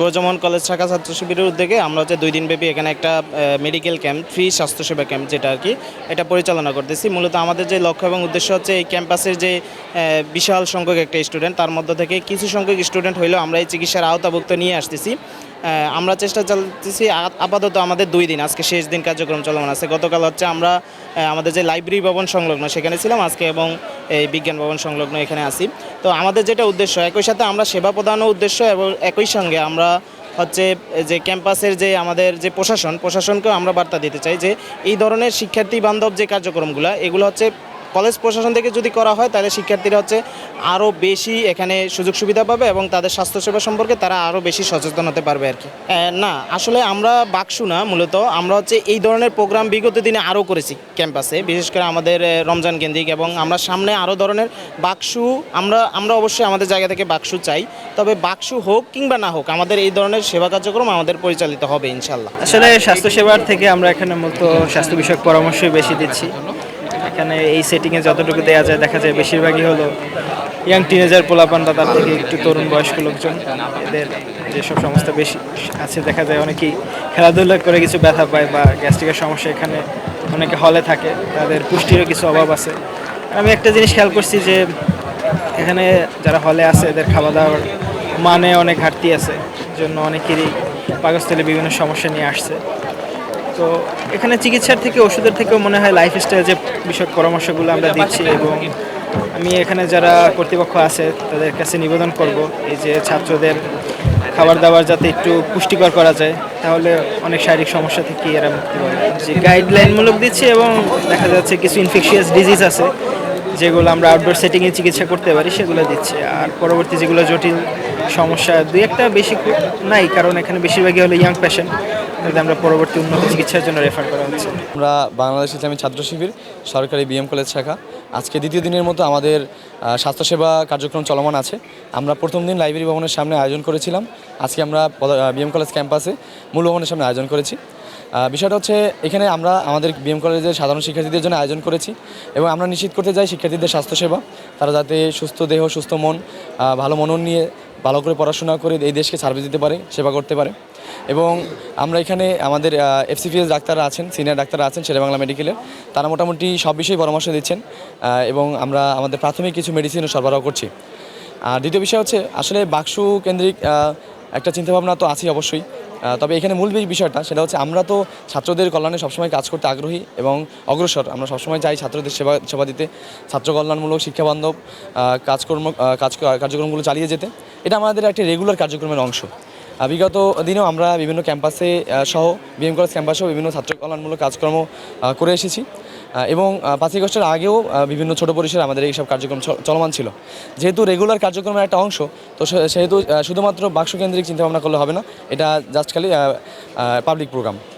Brajamohan college শাখা ছাত্র শিবিরের উদ্যোগে আমরা হচ্ছে দুই দিনব্যাপী এখানে একটা মেডিকেল ক্যাম্প ফ্রি স্বাস্থ্যসেবা ক্যাম্প যেটা আর কি, এটা পরিচালনা করতেছি। মূলত আমাদের যে লক্ষ্য এবং উদ্দেশ্য হচ্ছে এই ক্যাম্পাসের যে বিশাল সংখ্যক একটা স্টুডেন্ট তার মধ্য থেকে কিছু সংখ্যক স্টুডেন্ট হইলেও আমরা এই চিকিৎসার আওতাভুক্ত নিয়ে আসতেছি। আমরা চেষ্টা চালাতেছি আপাতত আমাদের দুই দিন, আজকে শেষ দিন কার্যক্রম চলমান আছে। গতকাল হচ্ছে আমরা আমাদের যে লাইব্রেরি ভবন সংলগ্ন সেখানে ছিলাম আজকে এবং এই বিজ্ঞান ভবন সংলগ্ন এখানে আসি তো আমাদের যেটা উদ্দেশ্য, একই সাথে আমরা সেবা প্রদানও উদ্দেশ্য এবং একই সঙ্গে আমরা হচ্ছে যে ক্যাম্পাসের যে আমাদের যে প্রশাসন, প্রশাসনকেও আমরা বার্তা দিতে চাই যে এই ধরনের শিক্ষার্থী বান্ধব যে কার্যক্রমগুলো, এগুলো হচ্ছে কলেজ প্রশাসন থেকে যদি করা হয়, তাহলে শিক্ষার্থীরা হচ্ছে আরও বেশি এখানে সুযোগ সুবিধা পাবে এবং তাদের স্বাস্থ্যসেবা সম্পর্কে তারা আরও বেশি সচেতন হতে পারবে আর কি। না, আসলে আমরা বাকসু না মূলত, আমরা হচ্ছে এই ধরনের প্রোগ্রাম বিগত দিনে আরও করেছি ক্যাম্পাসে বিশেষ করে আমাদের রমজান কেন্দ্রিক এবং আমরা সামনে আরও ধরনের বাকসু, আমরা আমরা অবশ্যই আমাদের জায়গা থেকে বাকসু চাই। তবে বাকসু হোক কিংবা না হোক, আমাদের এই ধরনের সেবা কার্যক্রম আমাদের পরিচালিত হবে ইনশাল্লাহ আসলে স্বাস্থ্যসেবার থেকে আমরা এখানে মূলত স্বাস্থ্য বিষয়ক পরামর্শই বেশি দিচ্ছি। এখানে এই সেটিংয়ে যতটুকু দেওয়া যায় দেখা যায় বেশিরভাগই হলো ইয়াং টিনেজার পোলাপানরা তার থেকে একটু তরুণ বয়স্ক লোকজন। এদের যেসব সমস্যা বেশি আছে দেখা যায় অনেকেই খেলাধুলা করে কিছু ব্যথা পায় বা গ্যাস্ট্রিকের সমস্যা এখানে অনেকে হলে থাকে, তাদের পুষ্টিরও কিছু অভাব আছে। আমি একটা জিনিস খেয়াল করছি যে এখানে যারা হলে আছে, এদের খাওয়া দাওয়ার মানে অনেক ঘাটতি আছে জন্য অনেকেরই পাকস্থলে বিভিন্ন সমস্যা নিয়ে আসছে। তো এখানে চিকিৎসার থেকে, ওষুধের থেকেও মনে হয় লাইফস্টাইল যে বিষয়ক পরামর্শগুলো আমরা দিচ্ছি এবং আমি এখানে যারা কর্তৃপক্ষ আছে, তাদের কাছে নিবেদন করব এই যে ছাত্রদের খাবার দাবার যাতে একটু পুষ্টিকর করা যায়, তাহলে অনেক শারীরিক সমস্যা থেকে এরা মুক্তি পাবে। যে গাইডলাইনমূলক দিচ্ছি এবং দেখা যাচ্ছে কিছু ইনফেকশিয়াস ডিজিজ আছে, যেগুলো আমরা আউটডোর সেটিংয়ে চিকিৎসা করতে পারি, সেগুলো দিচ্ছি। আর পরবর্তী যেগুলো জটিল সমস্যা দুই একটা বেশি নাই, কারণ এখানে বেশিরভাগই হলো ইয়াং পেশেন্ট আমরা পরবর্তী উন্নত চিকিৎসার জন্য রেফার করা হচ্ছে। আমরা বাংলাদেশ ইসলামী ছাত্র শিবির, সরকারি বিএম কলেজ শাখা। আজকে দ্বিতীয় দিনের মতো আমাদের স্বাস্থ্যসেবা কার্যক্রম চলমান আছে। আমরা প্রথম দিন লাইব্রেরি ভবনের সামনে আয়োজন করেছিলাম। আজকে আমরা বিএম কলেজ ক্যাম্পাসে মূল ভবনের সামনে আয়োজন করেছি। বিষয়টা হচ্ছে, এখানে আমরা আমাদের বিএম কলেজের সাধারণ শিক্ষার্থীদের জন্য আয়োজন করেছি এবং আমরা নিশ্চিত করতে চাই শিক্ষার্থীদের স্বাস্থ্যসেবা। তারা যাতে সুস্থ দেহ, সুস্থ মন ভালো মনন নিয়ে ভালো করে পড়াশোনা করে এই দেশকে সার্ভিস দিতে পারে, সেবা করতে পারে। এবং আমরা এখানে আমাদের এফসিপিএস ডাক্তাররা আছেন সিনিয়র ডাক্তাররা আছেন শেরেবাংলা মেডিকেলের তারা মোটামুটি সব বিষয়ে পরামর্শ দিচ্ছেন এবং আমরা আমাদের প্রাথমিক কিছু মেডিসিনও সরবরাহ করছি। আর দ্বিতীয় বিষয় হচ্ছে, আসলে বাক্সু কেন্দ্রিক একটা চিন্তাভাবনা তো আছেই অবশ্যই। তবে এখানে মূল বিষয়টা সেটা হচ্ছে আমরা তো ছাত্রদের কল্যাণে সবসময় কাজ করতে আগ্রহী এবং অগ্রসর। আমরা সবসময় চাই ছাত্রদের সেবা সেবা দিতে। ছাত্র কল্যাণমূলক শিক্ষাবান্ধব কাজকর্ম কাজ কার্যক্রমগুলো চালিয়ে যেতে। এটা আমাদের একটি রেগুলার কার্যক্রমের অংশ। বিগত দিনেও আমরা বিভিন্ন ক্যাম্পাসে সহ, বিএম কলেজ ক্যাম্পাসেও বিভিন্ন ছাত্র কল্যাণমূলক কাজকর্ম করে এসেছি। এবং পাঁচই আগস্টের আগেও বিভিন্ন ছোট পরিসরে আমাদের এইসব কার্যক্রম চলমান ছিল। যেহেতু রেগুলার কার্যক্রমের একটা অংশ, তো সেহেতু শুধুমাত্র বাক্সকেন্দ্রিক চিন্তাভাবনা করলে হবে না, এটা জাস্ট খালি পাবলিক প্রোগ্রাম